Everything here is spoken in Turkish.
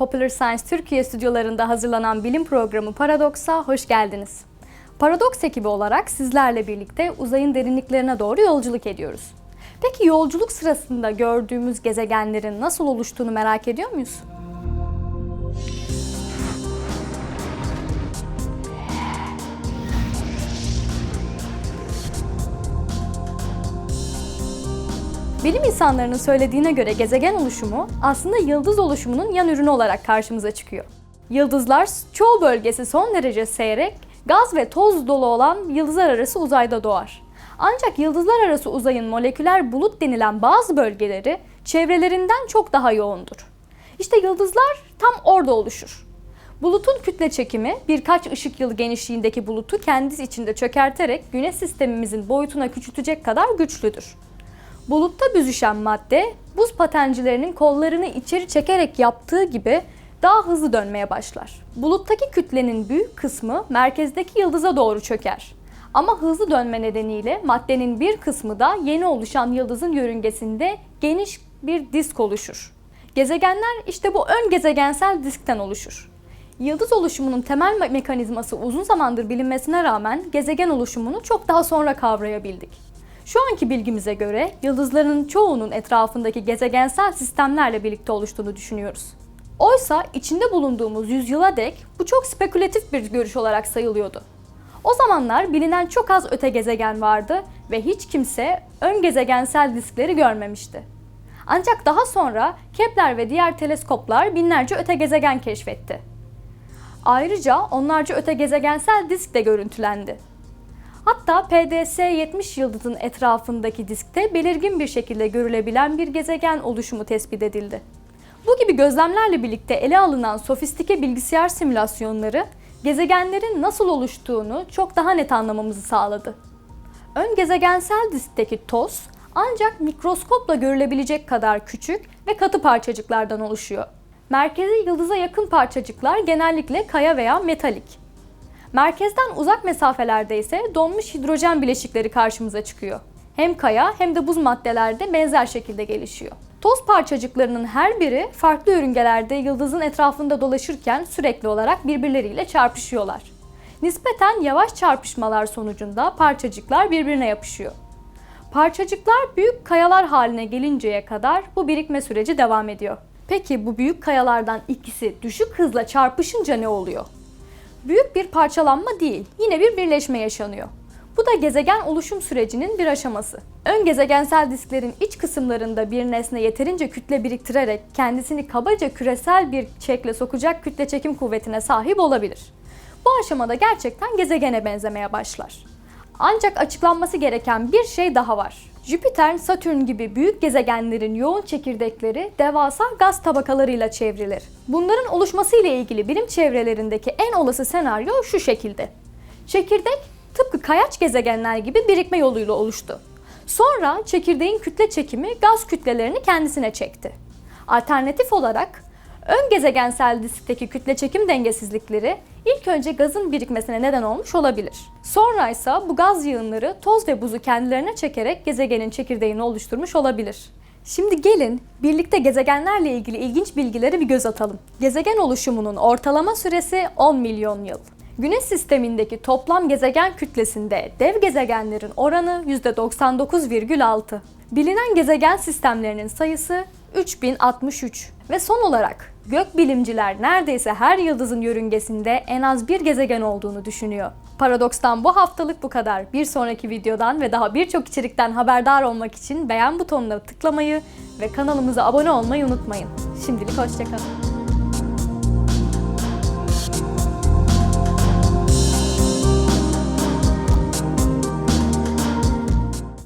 Popular Science Türkiye stüdyolarında hazırlanan bilim programı Paradox'a hoş geldiniz. Paradox ekibi olarak sizlerle birlikte uzayın derinliklerine doğru yolculuk ediyoruz. Peki yolculuk sırasında gördüğümüz gezegenlerin nasıl oluştuğunu merak ediyor muyuz? Bilim insanlarının söylediğine göre gezegen oluşumu aslında yıldız oluşumunun yan ürünü olarak karşımıza çıkıyor. Yıldızlar çoğu bölgesi son derece seyrek, gaz ve toz dolu olan yıldızlar arası uzayda doğar. Ancak yıldızlar arası uzayın moleküler bulut denilen bazı bölgeleri çevrelerinden çok daha yoğundur. İşte yıldızlar tam orada oluşur. Bulutun kütle çekimi birkaç ışık yılı genişliğindeki bulutu kendisi içinde çökerterek güneş sistemimizin boyutuna küçültecek kadar güçlüdür. Bulutta büzüşen madde buz patencilerinin kollarını içeri çekerek yaptığı gibi daha hızlı dönmeye başlar. Buluttaki kütlenin büyük kısmı merkezdeki yıldıza doğru çöker. Ama hızlı dönme nedeniyle maddenin bir kısmı da yeni oluşan yıldızın yörüngesinde geniş bir disk oluşur. Gezegenler işte bu ön gezegensel diskten oluşur. Yıldız oluşumunun temel me- mekanizması uzun zamandır bilinmesine rağmen gezegen oluşumunu çok daha sonra kavrayabildik. Şu anki bilgimize göre yıldızların çoğunun etrafındaki gezegensel sistemlerle birlikte oluştuğunu düşünüyoruz. Oysa içinde bulunduğumuz yüzyıla dek bu çok spekülatif bir görüş olarak sayılıyordu. O zamanlar bilinen çok az öte gezegen vardı ve hiç kimse ön gezegensel diskleri görmemişti. Ancak daha sonra Kepler ve diğer teleskoplar binlerce öte gezegen keşfetti. Ayrıca onlarca öte gezegensel disk de görüntülendi. Hatta PDS-70 yıldızın etrafındaki diskte belirgin bir şekilde görülebilen bir gezegen oluşumu tespit edildi. Bu gibi gözlemlerle birlikte ele alınan sofistike bilgisayar simülasyonları gezegenlerin nasıl oluştuğunu çok daha net anlamamızı sağladı. Ön gezegensel diskteki toz ancak mikroskopla görülebilecek kadar küçük ve katı parçacıklardan oluşuyor. Merkezi yıldıza yakın parçacıklar genellikle kaya veya metalik. Merkezden uzak mesafelerde ise donmuş hidrojen bileşikleri karşımıza çıkıyor. Hem kaya hem de buz maddelerde benzer şekilde gelişiyor. Toz parçacıklarının her biri farklı yörüngelerde yıldızın etrafında dolaşırken sürekli olarak birbirleriyle çarpışıyorlar. Nispeten yavaş çarpışmalar sonucunda parçacıklar birbirine yapışıyor. Parçacıklar büyük kayalar haline gelinceye kadar bu birikme süreci devam ediyor. Peki bu büyük kayalardan ikisi düşük hızla çarpışınca ne oluyor? Büyük bir parçalanma değil, yine bir birleşme yaşanıyor. Bu da gezegen oluşum sürecinin bir aşaması. Ön gezegensel disklerin iç kısımlarında bir nesne yeterince kütle biriktirerek kendisini kabaca küresel bir şekle sokacak kütle çekim kuvvetine sahip olabilir. Bu aşamada gerçekten gezegene benzemeye başlar. Ancak açıklanması gereken bir şey daha var. Jüpiter, Satürn gibi büyük gezegenlerin yoğun çekirdekleri devasa gaz tabakalarıyla çevrilir. Bunların oluşması ile ilgili bilim çevrelerindeki en olası senaryo şu şekilde. Çekirdek tıpkı kayaç gezegenler gibi birikme yoluyla oluştu. Sonra çekirdeğin kütle çekimi gaz kütlelerini kendisine çekti. Alternatif olarak ön gezegensel diskteki kütle çekim dengesizlikleri ilk önce gazın birikmesine neden olmuş olabilir. Sonra ise bu gaz yığınları toz ve buzu kendilerine çekerek gezegenin çekirdeğini oluşturmuş olabilir. Şimdi gelin birlikte gezegenlerle ilgili ilginç bilgilere bir göz atalım. Gezegen oluşumunun ortalama süresi 10 milyon yıl. Güneş sistemindeki toplam gezegen kütlesinde dev gezegenlerin oranı %99,6. Bilinen gezegen sistemlerinin sayısı 3063 ve son olarak gökbilimciler neredeyse her yıldızın yörüngesinde en az bir gezegen olduğunu düşünüyor. Paradoks'tan bu haftalık bu kadar. Bir sonraki videodan ve daha birçok içerikten haberdar olmak için beğen butonuna tıklamayı ve kanalımıza abone olmayı unutmayın. Şimdilik hoşçakalın.